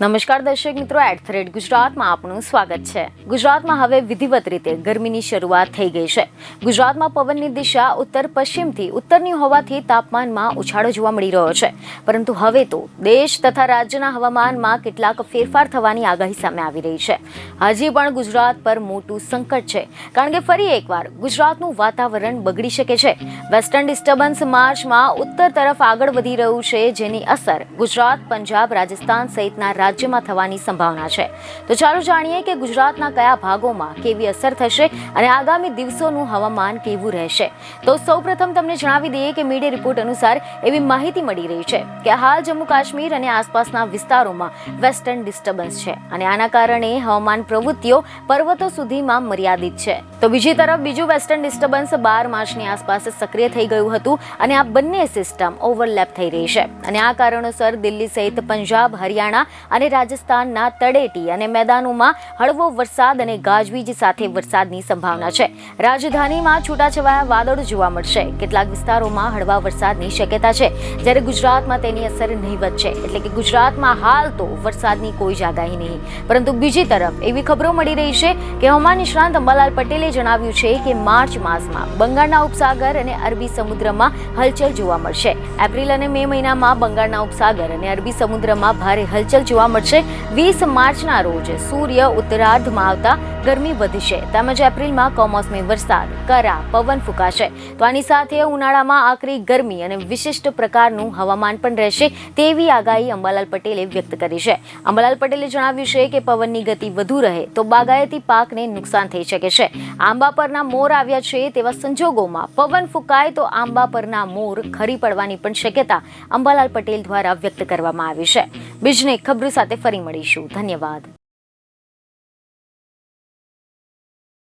નમસ્કાર દર્શક મિત્રો એટ થ્રેડ ગુજરાતમાં આપનું સ્વાગત છે. ગુજરાતમાં હવે વિધિવત રીતે ગરમીની શરૂઆત થઈ ગઈ છે. ગુજરાતમાં પવનની દિશા ઉત્તર પશ્ચિમથી ઉત્તરની હોવાથી તાપમાનમાં ઉછાળો જોવા મળી રહ્યો છે. પરંતુ હવે તો દેશ તથા રાજ્યના હવામાનમાં કેટલાક ફેરફાર થવાની આગાહી સામે આવી રહી છે. હજી પણ ગુજરાત પર મોટું સંકટ છે. કારણ કે ફરી એકવાર ગુજરાતનું વાતાવરણ બગડી શકે છે. વેસ્ટર્ન ડિસ્ટર્બન્સ માર્ચમાં ઉત્તર તરફ આગળ વધી રહ્યું છે, જેની અસર ગુજરાત, પંજાબ, રાજસ્થાન સહિતના રાજ્યમાં થવાની સંભાવના છે. તો ચાલો જાણીએ કે ગુજરાતના કયા ભાગોમાં કેવી અસર થશે અને આગામી દિવસોનું હવામાન કેવું રહેશે. તો સૌપ્રથમ તમને જણાવી દઈએ કે મીડિયા રિપોર્ટ અનુસાર એવી માહિતી મળી રહી છે કે હાલ જમ્મુ કાશ્મીર અને આસપાસના વિસ્તારોમાં વેસ્ટર્ન ડિસ્ટર્બન્સ છે અને આના કારણે હવામાન પ્રવૃત્તિઓ પર્વતો સુધીમાં મર્યાદિત છે. તો બીજી તરફ બીજું વેસ્ટર્ન ડિસ્ટર્બન્સ બાર માર્ચની આસપાસ સક્રિય થઈ ગયું હતું અને આ બંને સિસ્ટમ ઓવરલેપ થઈ રહી છે. અને આ કારણોસર દિલ્હી સહિત પંજાબ, હરિયાણા અને રાજસ્થાનના તળેટી અને મેદાનોમાં હળવો વરસાદ અને ગાજવીજ સાથે વરસાદની સંભાવના છે. રાજધાનીમાં છૂટાછવાયા વાદળો જોવા મળશે. કેટલાક વિસ્તારોમાં હળવા વરસાદની શક્યતા છે. જ્યારે ગુજરાતમાં તેની અસર નહીવત છે. એટલે કે ગુજરાતમાં હાલ તો વરસાદની કોઈ જ આગાહી નહીં. પરંતુ બીજી તરફ એવી ખબરો મળી રહી છે કે હવામાન નિષ્ણાંત અંબાલાલ પટેલે જણાવ્યું છે કે માર્ચ માસમાં બંગાળના ઉપસાગર અને અરબી સમુદ્રમાં હલચલ જોવા મળશે. એપ્રિલ અને મે મહિનામાં બંગાળના ઉપસાગર અને અરબી સમુદ્રમાં ભારે હલચલ જોવા મળશે વીસ માર્ચના રોજ સૂર્ય ઉત્તરાર્ધમાં આવતા ગરમી વધશે તેમજ એપ્રિલમાં કમોસમી વરસાદ, કરા, પવન ફૂંકાશે. તો આની સાથે ઉનાળામાં આકરી ગરમી અને વિશિષ્ટ પ્રકારનું હવામાન પણ રહેશે તેવી આગાહી અંબાલાલ પટેલે વ્યક્ત કરી છે. અંબાલાલ પટેલે જણાવ્યું છે કે પવનની ગતિ વધુ રહે તો બાગાયતી પાકને નુકસાન થઈ શકે છે. આંબા પરના મોર આવ્યા છે તેવા સંજોગોમાં પવન ફૂંકાય તો આંબા પરના મોર ખરી પડવાની પણ શક્યતા અંબાલાલ પટેલ દ્વારા વ્યક્ત કરવામાં આવી છે. બીજને ખબર સાથે ફરી મળીશું. ધન્યવાદ.